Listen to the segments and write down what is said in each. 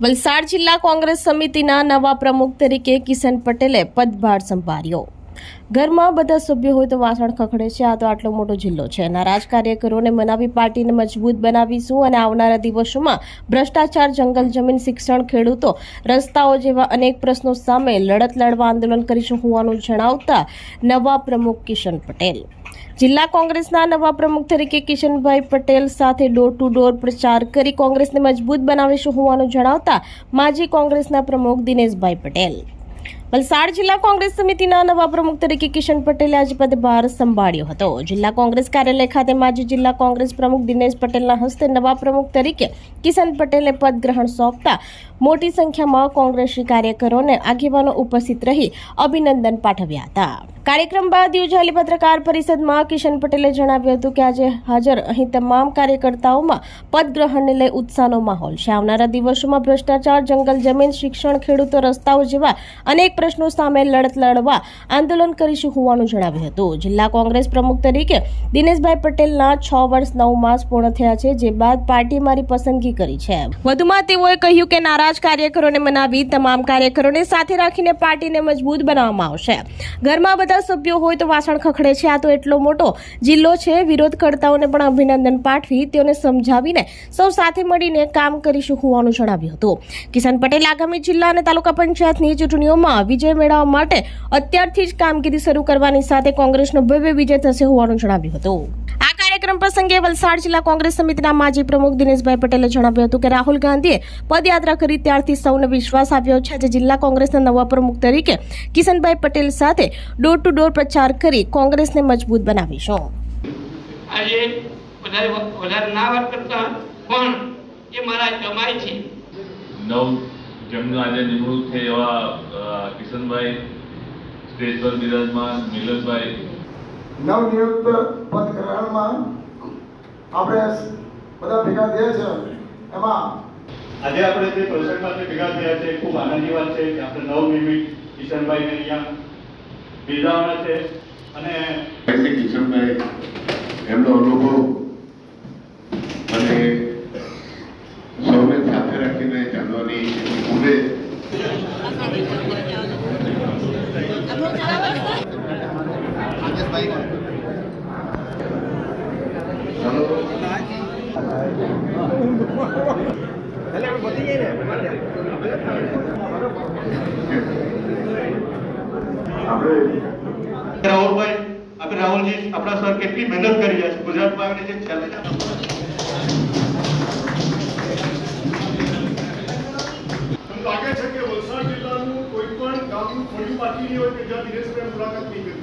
વલસાડ જિલ્લા કોંગ્રેસ સમિતિના નવા પ્રમુખ તરીકે કિશન પટેલે પદભાર સંભાળ્યો. ઘરમાં બધા સભ્યો હોય તો વાસણ ખખડે છે. આ તો આટલો મોટો જિલ્લો છે. નારાજ કાર્યકરોને મનાવી પાર્ટીને મજબૂત બનાવીશું અને આવનારા દિવસોમાં ભ્રષ્ટાચાર, જંગલ જમીન, શિક્ષણ, ખેડૂતો, રસ્તાઓ જેવા અનેક પ્રશ્નો સામે લડત લડવા આંદોલન કરીશું હોવાનું જણાવતા નવા પ્રમુખ કિશન પટેલ. જિલ્લા કોંગ્રેસના નવા પ્રમુખ તરીકે કિશનભાઈ પટેલ સાથે ડોર ટુ ડોર પ્રચાર કરી કોંગ્રેસને મજબૂત બનાવીશું હોવાનું જણાવતા માજી કોંગ્રેસના પ્રમુખ દિનેશભાઈ પટેલ. વલસાડ જિલ્લા કોંગ્રેસ સમિતિના નવા પ્રમુખ તરીકે કિશન પટેલે આજે પદભાર સંભાળ્યો હતો. જિલ્લા કોંગ્રેસ કાર્યાલય ખાતે માજી જિલ્લા કોંગ્રેસ પ્રમુખ દિનેશ પટેલના હસ્તે નવા પ્રમુખ તરીકે કિશન પટેલે પદ ગ્રહણ સોંપતા મોટી સંખ્યામાં કોંગ્રેસી કાર્યકરોને આગેવાનો ઉપસ્થિત રહી અભિનંદન પાઠવ્યા હતા. કાર્યક્રમ બાદ યોજાયેલી પત્રકાર પરિષદમાં કિશન પટેલે જણાવ્યું હતું કે આજે હાજર અહીં તમામ કાર્યકર્તાઓમાં પદગ્રહણને લઈ ઉત્સાહનો માહોલ છે. આવનારા દિવસોમાં ભ્રષ્ટાચાર, જંગલ જમીન, શિક્ષણ, ખેડૂતો, રસ્તાઓ જેવા અનેક પ્રશ્નો સામે લડત લડવા આંદોલન કરીશું હોવાનું જણાવ્યું હતું. જિલ્લા કોંગ્રેસ પ્રમુખ તરીકે દિનેશભાઈ પટેલના છ વર્ષ નવ માસ પૂર્ણ થયા છે, જે બાદ પાર્ટી મારી પસંદગી કરી છે. વધુમાં તેઓએ કહ્યું કે નારાજ કાર્યકરોને મનાવી, તમામ કાર્યકરોને સાથે રાખીને પાર્ટીને મજબૂત બનાવવામાં આવશે. ઘરમાં બધા સભ્યો હોય તો વાસણ ખખડે છે, આ તો એટલો મોટો જિલ્લો છે, વિરોધકર્તાઓને પણ અભિનંદન પાઠવી, તેઓને સમજાવીને સૌ સાથે મળીને કામ કરીશું હોવાનું જણાવ્યું હતું. કિશન પટેલ, આગામી જિલ્લા અને તાલુકા પંચાયતની ચૂંટણીઓમાં વિજય મેળવવા માટે અત્યારથી જ કામગીરી શરૂ કરવાની સાથે કોંગ્રેસનો ભવ્ય વિજય થશે હોવાનું જણાવ્યું હતું. આ કાર્યક્રમ પ્રસંગે વલસાડ જિલ્લા કોંગ્રેસ સમિતિના માજી પ્રમુખ દિનેશભાઈ પટેલે જણાવ્યું હતું કે રાહુલ ગાંધીએ પદયાત્રા કરી ત્યારથી સૌને વિશ્વાસ આપ્યો છે આજે જિલ્લા કોંગ્રેસના નવા પ્રમુખ તરીકે કિશનભાઈ પટેલ સાથે ડોર ટુ ડોર પ્રચાર કરી કોંગ્રેસને મજબૂત બનાવીશું. આજે વધારે વધારે ના વાત કરતા પણ એ મારા જમાઈ છે. નવ જેમનું આજે નિમણૂક છે એવા કિશનભાઈ સ્ટેજ પર બિરાજમાન મિલનભાઈ. નવનિયુક્ત પદગ્રહણમાં આપણે બધા ભેગા થયા છે. એમાં આજે આપણે જે પ્રસંગમાં જે ભેગા થયા છે ખૂબ આનંદની વાત છે કે આપણે નવનિર્મિત કિશનભાઈને અહીંયા બિરદાવવાના છે. અને કિશનભાઈ એમનો અનુભવ અને સૌને સાથે રાખીને ચાલવાની ઉમેદ આપણે રાહુલભાઈ, આપણે રાહુલજી, આપણા સર કેટલી મહેનત કરી રહ્યા છે. ગુજરાતમાં આવીને જે ચેલેન્જ લાગે છે કે વલસાડ જિલ્લાનું કોઈ પણ ગામનું ફળિયું બાકી નહીં હોય કે જ્યાં દિનેશભાઈ મુલાકાત નહીં કરી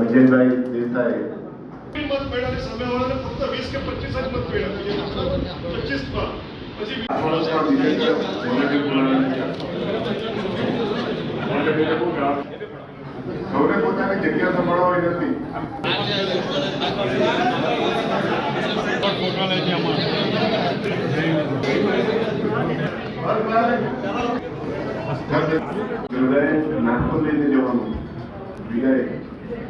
વિજયભાઈ દેસાઈ મત મળ્યા અને સામેવાળાને ફક્ત 20 કે 25 જ મત મળ્યા. 25 માં. પછી વર્ષમાં વિજય મોરબી બોલાવવાના સૌને પોતાની જગ્યા સંભાળવાની નથી બધાએ નાસ્તો લઈને જવાનું બીજાએ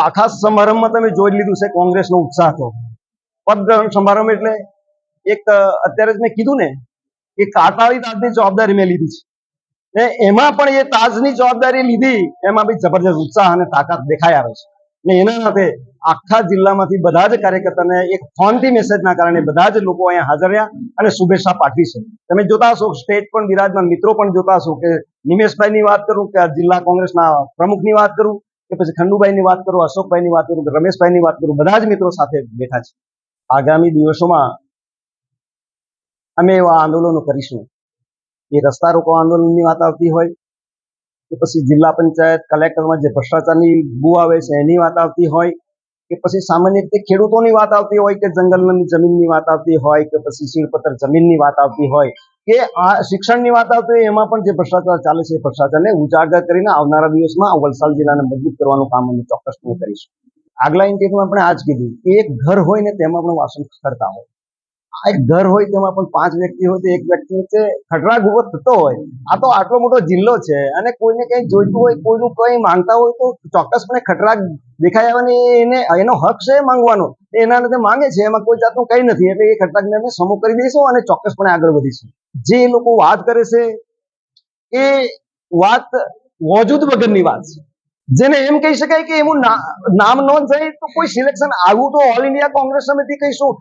આખા સમારંભમાં તમે જોઈ લીધું છે કોંગ્રેસનો ઉત્સાહ તો. પદગ્રહણ સમારંભ એટલે એક અત્યારે જ મેં કીધું ને કે કાટાળી તાજની જવાબદારી મેં લીધી છે. ને એમાં પણ એ તાજની જવાબદારી લીધી, એમાં બી જબરજસ્ત ઉત્સાહ અને તાકાત દેખાઈ આવે છે. ને એના સાથે આખા જિલ્લામાંથી બધા જ કાર્યકર્તાને એક ફોનથી મેસેજના કારણે બધા જ લોકો અહીંયા હાજર રહ્યા અને શુભેચ્છા પાઠવી છે. તમે જોતા હશો સ્ટેટ પણ બિરાજમાન મિત્રો પણ જોતા હશો કે નિમેશભાઈની વાત કરું કે જિલ્લા કોંગ્રેસના પ્રમુખની વાત કરું. કે પછી ખંડુભાઈની વાત કરું, અશોકભાઈની વાત કરું રમેશભાઈની વાત કરું, બધા જ મિત્રો સાથે બેઠા છે. આગામી દિવસોમાં અમે એવા આંદોલનો કરીશું. એ રસ્તા રોકો આંદોલનની વાત આવતી હોય, કે પછી જિલ્લા પંચાયત કલેક્ટરમાં જે ભ્રષ્ટાચારની બુ આવે છે એની વાત આવતી હોય કે પછી સામાન્ય રીતે ખેડૂતોની વાત આવતી હોય કે જંગલની જમીનની વાત આવતી હોય કે પછી શીળપત્ર જમીનની વાત આવતી હોય કે આ શિક્ષણની વાત આવતી હોય એમાં પણ જે ભ્રષ્ટાચાર ચાલે છે એ ભ્રષ્ટાચારને ઉજાગર કરીને આવનારા દિવસમાં વલસાડ જિલ્લાને મજબૂત કરવાનું કામ અમે ચોક્કસપણે કરીશું. આગલા ઇન્ટરવ્યુમાં આપણે આ જ કીધું એક ઘર હોય ને તેમાં પણ વાસણ કરતા હોય. એક ઘર હોય તેમાં પણ પાંચ વ્યક્તિ હોય તો એક વ્યક્તિ વચ્ચે ખટરાગ ઊભો થતો હોય. આ તો આટલો મોટો જિલ્લો છે અને કોઈને કંઈ જોઈતું હોય, કોઈનું કંઈ માંગતા હોય તો ચોક્કસપણે ખટરાગ દેખાઈ આવવાની એને, એનો હક છે માંગવાનો. એના લીધે માંગે છે, એમાં કોઈ જાતનું કંઈ નથી. એટલે એ ખટરાગને અમે સમૂહ કરી દઈશું અને ચોક્કસપણે આગળ વધીશું. જે લોકો વાત કરે છે, એ વાત વજૂદ વગરની વાત છે. જેને એમ કહી શકાય કે એનું નામ ન જાય તો કોઈ સિલેક્શન આવું તો ઓલ ઇન્ડિયા કોંગ્રેસ સમિતિ કહીશું.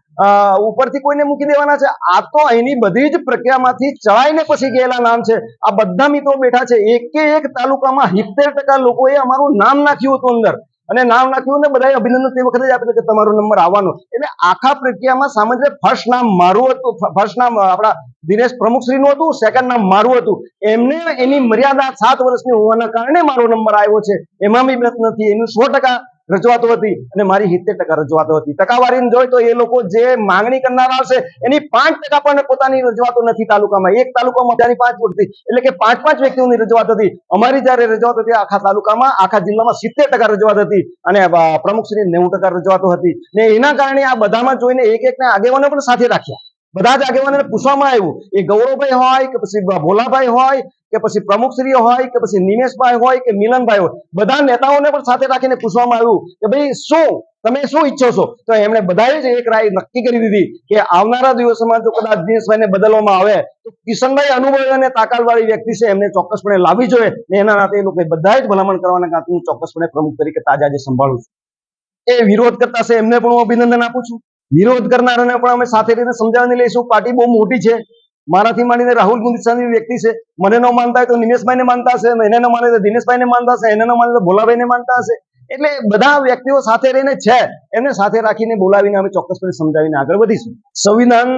ઉપરથી કોઈને મૂકી દેવાના છે. આ તો એની બધી જ પ્રક્રિયામાંથી ચડાઈને પછી ગયેલા નામ છે. આ બધા મિત્રો બેઠા છે. એકે એક તાલુકામાં સિત્તેર ટકા લોકોએ અમારું નામ નાખ્યું હતું અંદર. અને નામ નાખ્યું ને બધાએ અભિનંદન તે વખતે જ આપેલું કે તમારો નંબર આવવાનો. એટલે આખા પ્રક્રિયામાં સામાન્ય ફર્સ્ટ નામ મારું હતું ફર્સ્ટ નામ આપણા દિનેશ પ્રમુખશ્રીનું હતું સેકન્ડ નામ મારું હતું. એમને એની મર્યાદા સાત વર્ષની હોવાના કારણે મારો નંબર આવ્યો છે. એમાં બી નથી. એનું સો ટકા રજૂઆતો હતી અને મારી સિત્તેર ટકા રજૂઆતો હતી. ટકાવારી જોઈ તો એ લોકો જે માંગણી કરનારા હશે એની પાંચ ટકા પણ પોતાની રજૂઆતો નથી તાલુકામાં. એક તાલુકામાં ત્યાંની પાંચ વ્યક્તિ એટલે કે પાંચ પાંચ વ્યક્તિઓની રજૂઆત હતી. અમારી જયારે રજૂઆત હતી આખા તાલુકામાં, આખા જિલ્લામાં સિત્તેર ટકા રજૂઆત હતી અને પ્રમુખશ્રી નેવું ટકા રજૂઆતો હતી. ને એના કારણે આ બધામાં જોઈને એક એકના આગેવાનો પણ સાથે રાખ્યા. બધા જ આગેવાનોને પૂછવામાં આવ્યું, એ ગૌરવભાઈ હોય કે પછી ભોલાભાઈ હોય કે પછી પ્રમુખશ્રીઓ હોય કે પછી નિમેશભાઈ હોય કે મિલનભાઈ હોય? બધા નેતાઓને પણ સાથે રાખીને પૂછવામાં આવ્યું કે ભાઈ, શું? તમે શું ઈચ્છો છો? તો એમણે બધાએ જ એક રાય નક્કી કરી દીધી કે આવનારા દિવસોમાં જો કદાચ દિનેશભાઈને બદલવામાં આવે, તો કિશનભાઈ અનુભવી અને તાકાતવાળી વ્યક્તિ છે, એમને ચોક્કસપણે લાવવી જોઈએ ને એના નાતે એ લોકો બધા જ ભલામણ કરવાના કારણે હું ચોક્કસપણે પ્રમુખ તરીકે તાજા જે સંભાળું છું. એ વિરોધ કરતા છે, એમને પણ હું અભિનંદન આપું છું. વિરોધ કરનારાને પણ અમે સાથે રહીને સમજાવીને લઈશું. પાર્ટી બહુ મોટી છે. મારાથી માંડીને રાહુલ ગુંદિસાની વ્યક્તિ છે. મને ન માનતા હોય તો નિમેશભાઈને માનતા હશે, એને ન માને તો દિનેશભાઈને માનતા હશે, એને ન માને તો ભોલાભાઈને માનતા હશે. એટલે બધા વ્યક્તિઓ સાથે રહીને છે. એમને સાથે રાખીને બોલાવીને અમે ચોક્કસપણે સમજાવીને આગળ વધીશું. સંવિધાન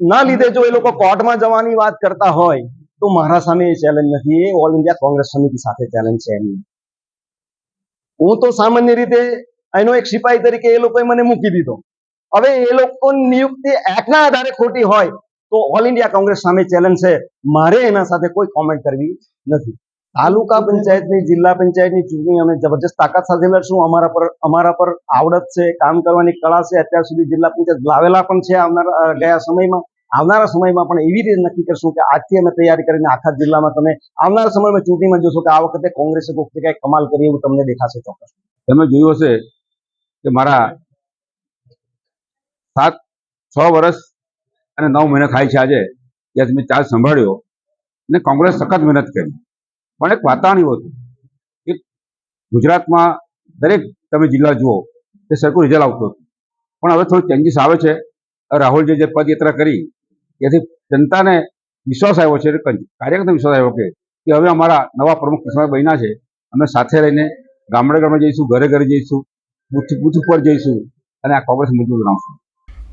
ના લીધે જો એ લોકો કોર્ટમાં જવાની વાત કરતા હોય, તો મારા સામે એ ચેલેન્જ નથી. એ ઓલ ઇન્ડિયા કોંગ્રેસ સમિતિ સાથે ચેલેન્જ છે એમની. હું તો સામાન્ય રીતે એનો એક સિપાહી તરીકે એ લોકોએ મને મૂકી દીધો. હવે એ લોકોની નિયુક્તિ એક્ટના આધારે ખોટી હોય તો ઓલ ઇન્ડિયા કોંગ્રેસ સામે ચેલેન્જ છે. મારે એના સાથે કોઈ કોમેન્ટ કરવી નથી. તાલુકા પંચાયતની, જિલ્લા પંચાયતની ચૂંટણી અમે જબરજસ્ત તાકાત સાથે લડશું. અમારા પર અમારા પર આવડત છે, કામ કરવાની કળા છે. અત્યાર સુધી જિલ્લા પંચાયત લાવેલા પણ છે આવનારા ગયા સમયમાં. આવનારા સમયમાં પણ એવી રીતે નક્કી કરશું કે આજથી અમે તૈયારી કરીને આખા જિલ્લામાં તમે આવનારા સમયમાં ચૂંટણીમાં જોશો કે આ વખતે કોંગ્રેસે કોઈક કંઈક કમાલ કરી એવું તમને દેખાશે ચોક્કસ. તમે જોયું હશે કે મારા સાત, છ વર્ષ અને નવ મહિના થાય છે આજે. ત્યાં મેં ચાર્જ સંભાળ્યો અને કોંગ્રેસ સખત મહેનત કરી. પણ એક વાતાવરણ એવું હતું કે ગુજરાતમાં દરેક તમે જિલ્લા જુઓ તે સરખું રિઝલ્ટ આવતું હતું. પણ હવે થોડું ચેન્જીસ આવે છે. રાહુલજી જે પદયાત્રા કરી, એથી જનતાને વિશ્વાસ આવ્યો છે કાર્યકર્તા વિશ્વાસ આવ્યો કે કે હવે અમારા નવા પ્રમુખ કિશોરભાઈ બન્યા છે. અમે સાથે રહીને ગામડે ગામડે જઈશું, ઘરે ઘરે જઈશું, બુથ બુથ ઉપર જઈશું અને આ કોંગ્રેસ મજબૂત બનાવશું.